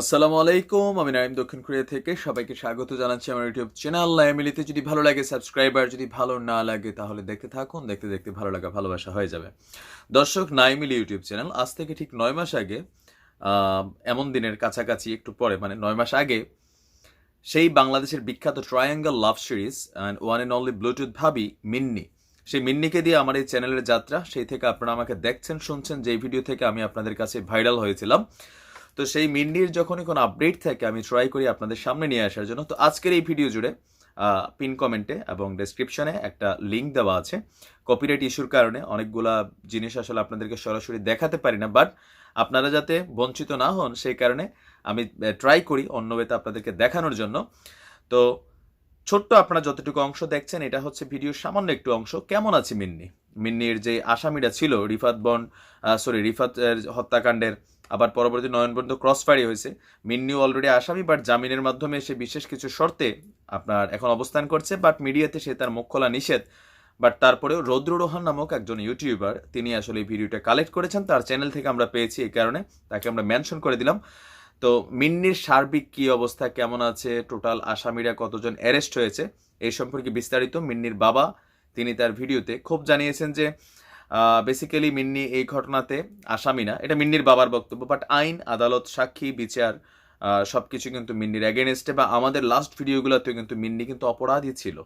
আসসালামু আলাইকুম, আমি নাইম দক্ষিণ কোরিয়া থেকে। সবাইকে স্বাগত জানাচ্ছি আমার ইউটিউব চ্যানেল। লাইমিলিতে যদি ভালো লাগে সাবস্ক্রাইবার, যদি ভালো না লাগে তাহলে দেখতে থাকুন, দেখতে দেখতে ভালো লাগা, ভালোবাসা হয়ে যাবে। দর্শক নাইমিলি ইউটিউব চ্যানেল। আজ থেকে ঠিক নয় মাস আগে এমন দিনের কাছাকাছি একটু পরে মানে নয় মাস আগে, সেই বাংলাদেশের বিখ্যাত triangle love series and one and only Bluetooth ভাবি মিন্নি। সেই মিন্নিকে দিয়ে আমার এই চ্যানেলের যাত্রা, সেই থেকে আপনারা আমাকে দেখছেন, শুনছেন, যেই ভিডিও থেকে আমি আপনাদের কাছে ভাইরাল হয়েছিলাম। তো সেই মিন্ডির যখনই কোনো আপডেট থাকে, আমি ট্রাই করি আপনাদের সামনে নিয়ে আসার জন্য। তো আজকের এই ভিডিও জুড়ে পিন কমেন্টে এবং ডেসক্রিপশনে একটা লিঙ্ক দেওয়া আছে। কপিরাইট ইস্যুর কারণে অনেকগুলা জিনিস আসলে আপনাদেরকে সরাসরি দেখাতে পারি না বাট আপনারা যাতে বঞ্চিত না হন, সেই কারণে আমি ট্রাই করি অন্য ওয়েতে আপনাদেরকে দেখানোর জন্য। তো ছোট্ট আপনারা যতটুকু অংশ দেখছেন, এটা হচ্ছে ভিডিওর সামান্য একটু অংশ। কেমন আছে মিন্নি? মিন্নির যে আসামিরা ছিল, রিফাত বন সরি রিফাত হত্যাকাণ্ডের আবার পরবর্তী নয়ন পর্যন্ত ক্রস ফায়ারি হয়েছে। মিন্নিও অলরেডি আসামি বাট জামিনের মাধ্যমে সে বিশেষ কিছু শর্তে আপনার এখন অবস্থান করছে বাট মিডিয়াতে সে তার মুখ খোলা নিষেধ। বাট তারপরেও রৌদ্র রোহান নামক একজন ইউটিউবার তিনি আসলে এই ভিডিওটা কালেক্ট করেছেন, তার চ্যানেল থেকে আমরা পেয়েছি এই কারণে, তাকে আমরা মেনশন করে দিলাম। তো মিন্নির সার্বিক কি অবস্থা, কেমন আছে টোটাল আসামিরা কতজন অ্যারেস্ট হয়েছে, এই সম্পর্কে বিস্তারিত, মিন্নির বাবা তিনি তার ভিডিওতে খুব জানিয়েছেন যে বেসিক্যালি মিন্নি এই ঘটনাতে আসামি না। এটা মিন্নির বাবার বক্তব্য বাট আইন, আদালত, সাক্ষী, বিচার সব কিছু কিন্তু মিন্নির অ্যাগেনস্টে বা আমাদের লাস্ট ভিডিওগুলোতে কিন্তু মিন্নি কিন্তু অপরাধী ছিল।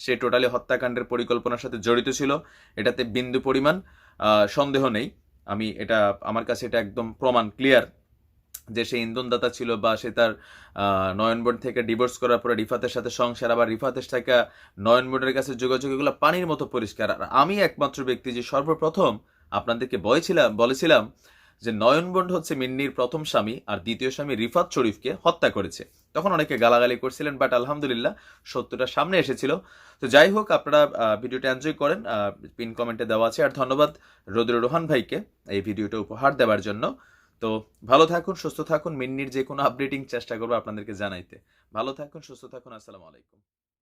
সে টোটালি হত্যাকাণ্ডের পরিকল্পনার সাথে জড়িত ছিল। এটাতে বিন্দু পরিমাণ সন্দেহ নেই। আমি এটা, আমার কাছে এটা একদম প্রমাণ ক্লিয়ার যে সে ইন্ধনদাতা ছিল বা সে তার নয়নবন থেকে ডিভোর্স করার পরে রিফাতের সাথে সংসার, আবার রিফাতের থেকে নয়নবনের কাছে যোগাযোগ, এগুলো পানির মতো পরিষ্কার। আর আমি একমাত্র ব্যক্তি যে সর্বপ্রথম আপনাদেরকে বলেছিলাম বলেছিলাম যে নয়নবন্ড হচ্ছে মিন্নির প্রথম স্বামী আর দ্বিতীয় স্বামী রিফাত শরীফকে হত্যা করেছে। তখন অনেকে গালাগালি করছিলেন বাট আলহামদুলিল্লাহ সত্যটা সামনে এসেছিল। তো যাই হোক, আপনারা ভিডিওটা এনজয় করেন। পিন কমেন্টে দেওয়া আছে। আর ধন্যবাদ রোদ্র রোহান ভাইকে এই ভিডিওটা উপহার দেওয়ার জন্য। তো ভালো থাকুন, সুস্থ থাকুন। মিন্নির যে কোনো আপডেটিং চেষ্টা করব আপনাদেরকে জানাইতে। ভালো থাকুন, সুস্থ থাকুন, আসসালামু আলাইকুম।